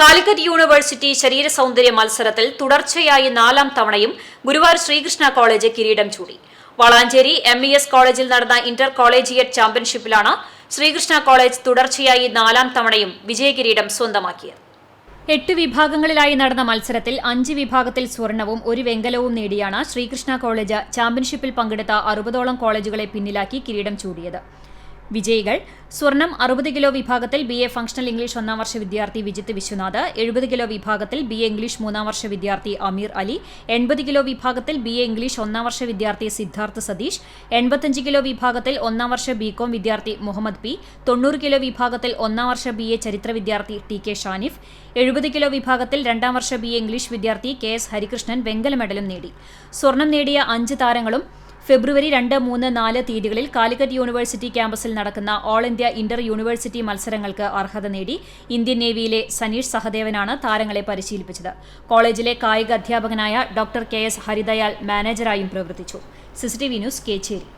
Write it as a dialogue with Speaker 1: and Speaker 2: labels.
Speaker 1: Calicut university ശരീര സൗന്ദര്യ മത്സരത്തിൽ തുടർച്ചയായി നാലാം തവണയും ഗുരുവായൂർ ശ്രീകൃഷ്ണ കോളേജ് കിരീടം ചൂടി. വളാഞ്ചേരി എം ഇ എസ് കോളേജിൽ നടന്ന ഇന്റർ കോളേജിയറ്റ് ചാമ്പ്യൻഷിപ്പിലാണ് ശ്രീകൃഷ്ണ കോളേജ് തുടർച്ചയായി നാലാം തവണയും വിജയകിരീടം സ്വന്തമാക്കിയത്. എട്ട് വിഭാഗങ്ങളിലായി നടന്ന മത്സരത്തിൽ അഞ്ച് വിഭാഗത്തിൽ സ്വർണവും ഒരു വെങ്കലവും നേടിയാണ് ശ്രീകൃഷ്ണ കോളേജ് ചാമ്പ്യൻഷിപ്പിൽ പങ്കെടുത്ത അറുപതോളം കോളേജുകളെ പിന്നിലാക്കി കിരീടം ചൂടിയത്. വിജയികൾ. സ്വർണം അറുപത് കിലോ വിഭാഗത്തിൽ ബി എ ഫംഗ്ഷണൽ ഇംഗ്ലീഷ് ഒന്നാം വർഷ വിദ്യാർത്ഥി വിജിത്ത് വിശ്വനാഥ് എഴുപത് കിലോ വിഭാഗത്തിൽ ബി എ ഇംഗ്ലീഷ് മൂന്നാം വർഷ വിദ്യാർത്ഥി അമീർ അലി എൺപത് കിലോ വിഭാഗത്തിൽ ബി എ ഇംഗ്ലീഷ് ഒന്നാം വർഷ വിദ്യാർത്ഥി സിദ്ധാർത്ഥ് സതീഷ് എൺപത്തഞ്ച് കിലോ വിഭാഗത്തിൽ ഒന്നാം വർഷ ബി കോം വിദ്യാർത്ഥി മുഹമ്മദ് പി തൊണ്ണൂറ് കിലോ വിഭാഗത്തിൽ ഒന്നാം വർഷ ബി എ ചരിത്ര വിദ്യാർത്ഥി ടി കെ ഷാനിഫ് എഴുപത് കിലോ വിഭാഗത്തിൽ രണ്ടാം വർഷ ബി എ ഇംഗ്ലീഷ് വിദ്യാർത്ഥി കെ എസ് ഹരികൃഷ്ണൻ വെങ്കല മെഡലും നേടി. സ്വർണം നേടിയ അഞ്ച് താരങ്ങളും ഫെബ്രുവരി രണ്ട് മൂന്ന് നാല് തീയതികളിൽ കാലിക്കറ്റ് യൂണിവേഴ്സിറ്റി ക്യാമ്പസിൽ നടക്കുന്ന ഓൾ ഇന്ത്യ ഇന്റർ യൂണിവേഴ്സിറ്റി മത്സരങ്ങൾക്ക് അർഹത നേടി ഇന്ത്യൻ നേവിയിലെ സനീഷ് സഹദേവനാണ് താരങ്ങളെ പരിശീലിപ്പിച്ചത്. കോളേജിലെ കായിക അധ്യാപകനായ ഡോക്ടർ കെ എസ് ഹരിദയാൽ മാനേജറായും പ്രവർത്തിച്ചു. CCTV news Kechery.